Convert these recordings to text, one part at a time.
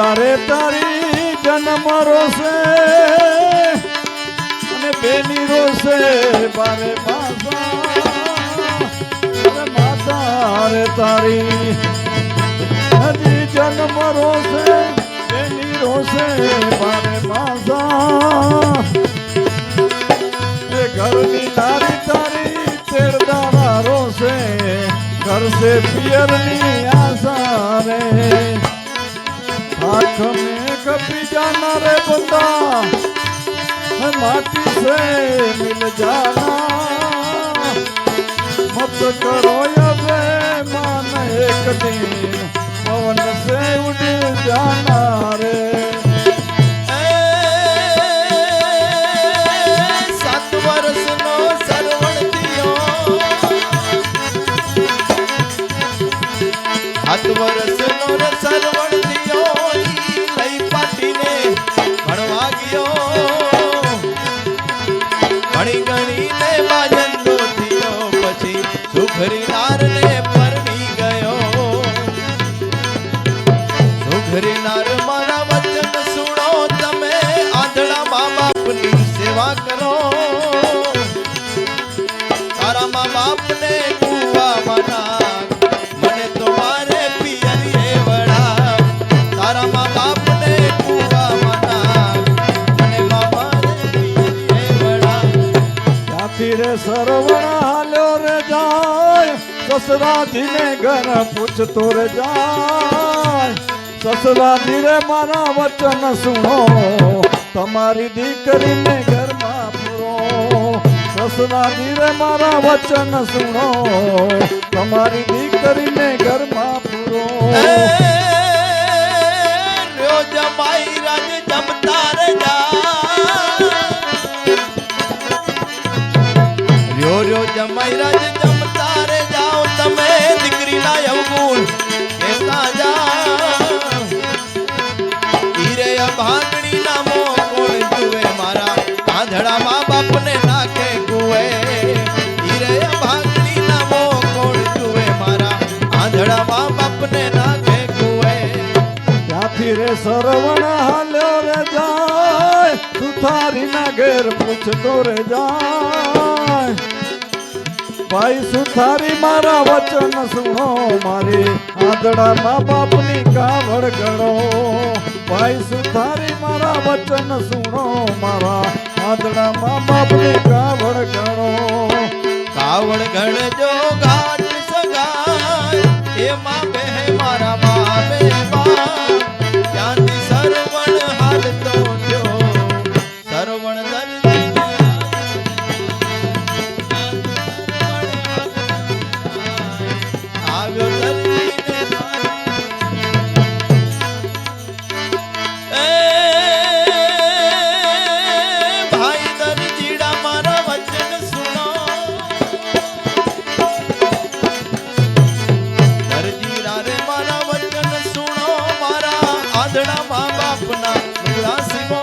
માતા રે તારી જન્મ રોશે અને બેની રોશે. બારે માસા અરે માતા રે તારી હજી જન્મ રોશે, બેની રોશે, બારે એ ઘરની તારી તારી તેરદારા રોશે કરશે પિયરની है माटी से मिल जाना मत करो ये मान एक दिन पवन से उड़ जाना બાપની સેવા કરો. તારા મા બાપને કુવામાં નાખ મને તમારે પિયરીએ વડા તારા મા બાપને કુવામાં નાખ મને મારે પિયરીએ વડા ત્યાંથી રે સરવણા હાલ્યો રે જાય. સસરાજીને ઘર પૂછતો રે જાય. સસરાજી રે મારા વચન સુણો. તમારી દીકરીને ઘરમાં પૂરો. સસરા ધીરે મારા વચન સુણો. તમારી દીકરીને ઘરમાં પૂરો. જમાઈ રાજ જમતા રે જા રહ્યો રહ્યો જમાઈ રાજ જમતા સરવણ હાલ્યો રે જાય. સુથારી ના ઘેર પૂછતો રે જાય. ભાઈ સુથારી, મારા વચન સુણો મારી. આદડા મા બાપની કાવડ ગણો. ભાઈ સુથારી, મારા વચન સુણો મારા. આદડા મા બાપની કાવડ ગણો. કાવડ ગણજો ઘાટ લુગડા સીવો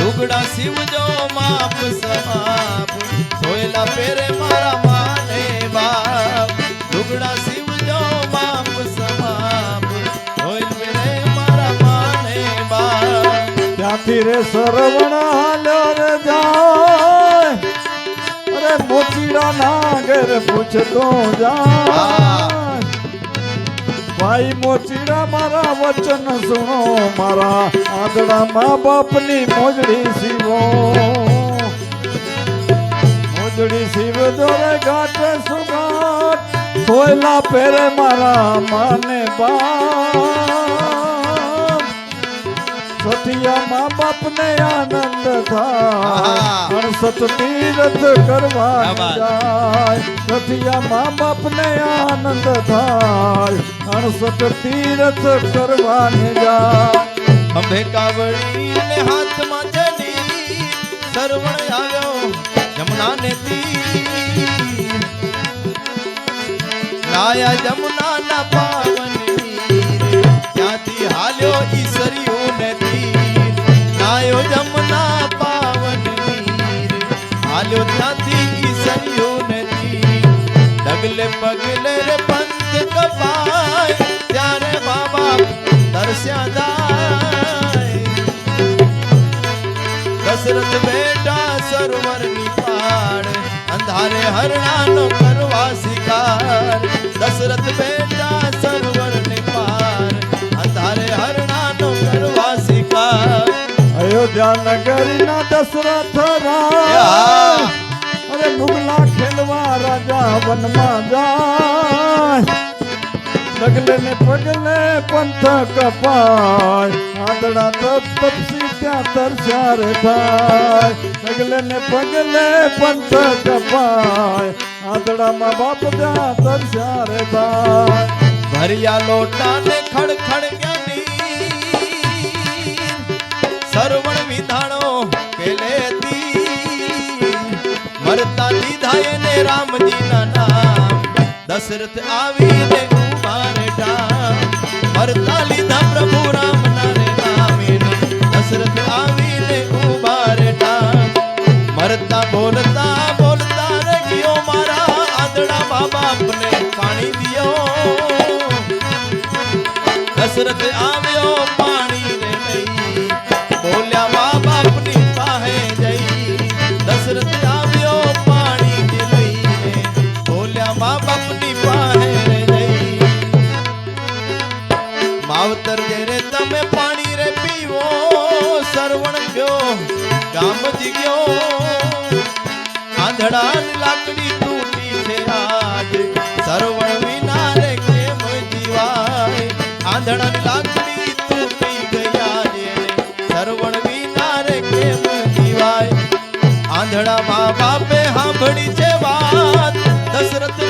લુગડા સીવજો માપ સમાપ સોયલા પેરે મારા માને બાપ લુગડા સીવજો માપ સમાપ સોયલ પેરે મારા માને બાપ ત્યાંથી રે સરવણ હાલ્યો રે જાય. અરે મોચીડા ના ઘેર પૂછતો જાય. ભાઈ મોચીડા મારા વચન સુણો, મારા આદડા મા બાપની મોજડી સીવો. મોજડી સીવ દોરે ઘાટે સુગાટ સોયલા પેરે મારા માને બા સતિયા મા બાપ ને આનંદ થાય. આહા. અણસત તીરથ કરવા. જાય રથિયા મા બાપ ને આનંદ થાય અણસત તીરથ કરવાને જાય અમે કાવડી ને હાથમાં ચડી સરવણ આવ્યો જમના ને તીર લાયા જમના ના પાવન ત્યાંથી હાલ્યો ઈસરીઓ ને તીર લાયો જમના ત્યાંથી ઈસરીઓ ને તીર ડગલે પગલે રે પંથ કપાય ત્યારે મા બાપ દર્શ્યા જાય દશરથ બેટા સરોવરની પાડ અંધારે હરણાનો કરવા શિકાર દશરથ બેટા અયોધ્યા નગરીના દશરથ રાય અરે મુગલા ખેલવા રાજા વનમાં જાય. ડગલે ને પગલે પંથ કપાય. આદડા તપ તપસી ત્યાં તરસ્યા રે થાય ડગલે ને પગલે પંથ કપાય. આદડામાં બાપ ત્યાં તરસ્યા રે થાય ભરિયા લોટા ને ખડખડ જ્ઞાની સરવણ મરતા ને એને રામજી ના નામ. દશરથ આવીને ઊભા રે ડામ મરતા લીધા પ્રભુ રામ ના રે નામે દશરથ આવીને ઊભા રે ડામ મરતા બોલતા બોલતા રે ગયો મારા આદડા બાબા બાપને પાણી દિયો દશરથ આવ્યો સરવણ ગયો ગામ જીગ્યો આંધળા લાકડી તૂટી છે આજ. સરવણ વિના રે કેમ જીવાય? આંધળા લાકડી તૂટી ગયા રે સરવણ વિના રે કેમ જીવાય? આંધળા મા બાપે સાંભળી છે વાત. દશરથને